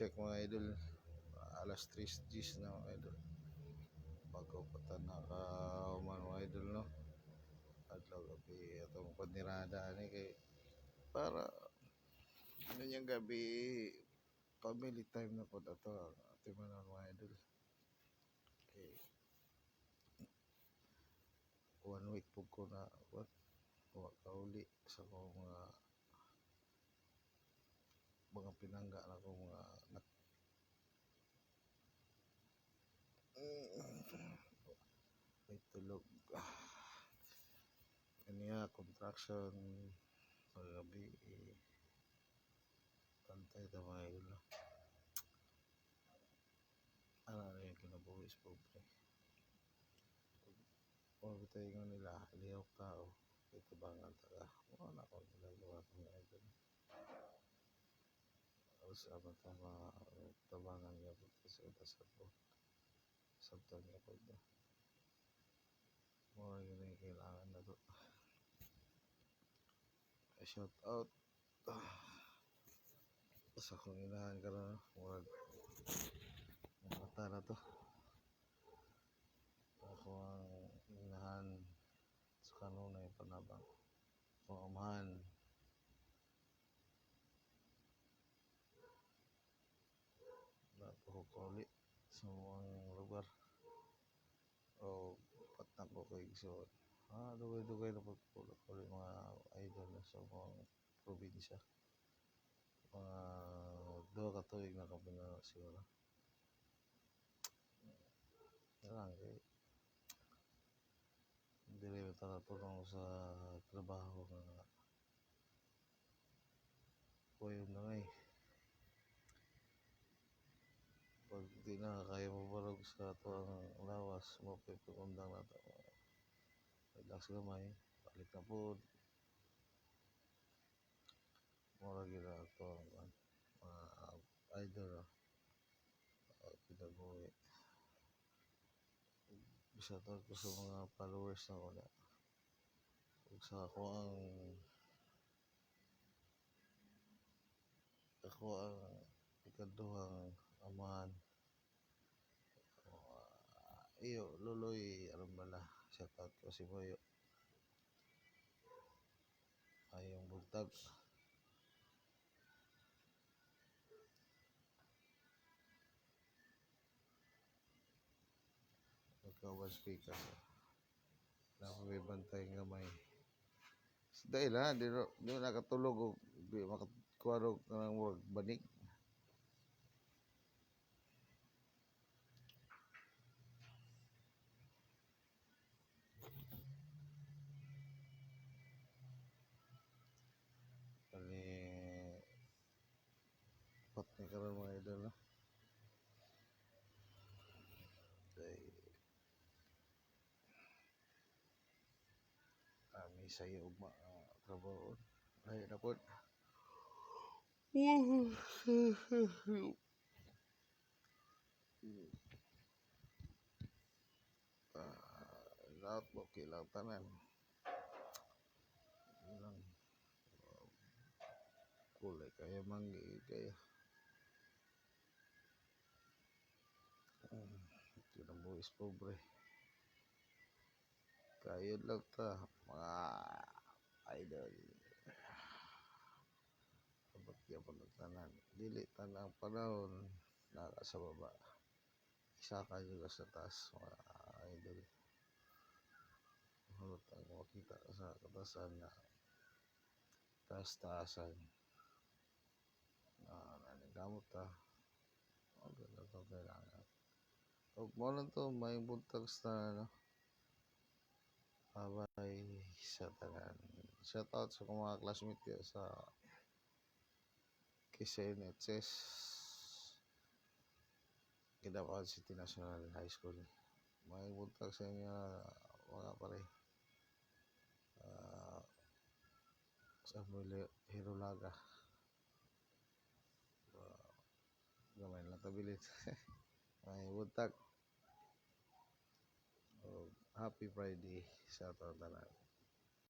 check mga idol. Alas 3 Gs na mga idol. Bago pa ta nakauman mga idol no. Adlaw gabi atong panirada ni kay para ano yung gabi family time na po ato ating mga mga idol. Okay. One week po ko na what wa kauli sa mga mga pinangga na ko mga anak. May tulog. Kaniya contraction sa gabi eh, pantay ta mga idol. no? Ano na yung kinabuhis po pre. Kung bitay nga nila, lihok tao, ito bangan taga. Mga na ko ginagawa ko mga idol. Tapos abang tama, tabangan niya po sa utas po. Sabtan niya po ito. Mga yun yung kailangan na to. Shout out. Sa akong inahan ka na, murag mata na to. Ako ang inahan sa kanunay panabang. Ako amahan. Napuhukuli sa mga lugar. O patna ko kay so ah dugay-dugay na pagpuli mga idol na sa mga probinsya. Mga duha ka tuig na kami na siguro. Yan kay dili mo tulong sa trabaho nga kuyo na ngay. Di na kaya mo barog sa ato ang lawas, mo pa pagundang na ito. Relax gamay, balik na po. Mura gila ito ang mga idol. Uh, kinabuhi. Bisa to ko sa mga followers na wala. Ug sa ako ang ako ang ikaduhang amahan. Iyo, luloy, alam bala. Shout out ko si Boyo. Ayong buntag. Nagkawas speaker. Napabay bantay nga may dahil ha, di, ro- di mo nakatulog o di makatkuwarog ka ng banig. Kali pat ni karon mga idol no. Kay iyo ugma uh, trabaho. Ay na po. Ah, lahat mo kilang tanan. Ilang kulay kaya manggi kaya. Hmm, Ito na buwis pobre. Kayo lang ta, mga idol. Abot yan po ng. Dili tanang panahon, naka sa baba. Isa ka juga sa taas, mga idol. Hulot ang makita sa katasan na taas-taasan. Ah, nanigamot ta. Ang ganda to kailangan. Huwag mo lang to, may buntag sa ano. Abay sa tanan. Shout out sa mga classmate ko sa KCNHS Kidapawan City National High School. May buntag sa inyo mga pare. Uh, sa Muli Hirulaga. Uh, gamay lang tabilit. May buntag. Oh, happy Friday sa tanan.